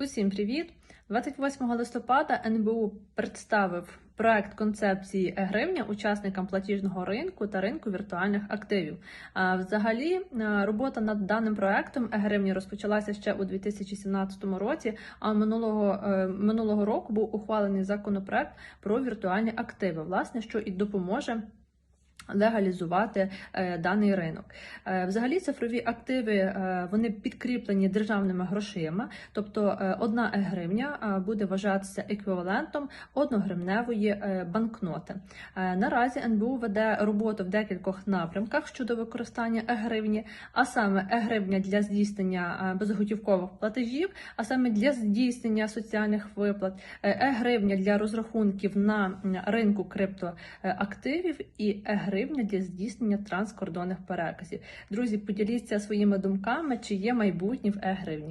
Усім привіт! 28 листопада НБУ представив проект концепції е-гривня учасникам платіжного ринку та ринку віртуальних активів. А Взагалі, робота над даним проектом е-гривні розпочалася ще у 2017 році. А минулого е, минулого року був ухвалений законопроект про віртуальні активи, власне, що і допоможе. Легалізувати е, даний ринок. Е, взагалі, цифрові активи е, вони підкріплені державними грошима, тобто одна гривня буде вважатися еквівалентом одногривневої банкноти. Наразі НБУ веде роботу в декількох напрямках щодо використання е-гривні, а саме е-гривня для здійснення безготівкових платежів, а саме для здійснення соціальних виплат, е-гривня для розрахунків на ринку криптоактивів і е-гривня для здійснення транскордонних переказів. Друзі, поділіться своїми думками, чи є майбутнє в е-гривні.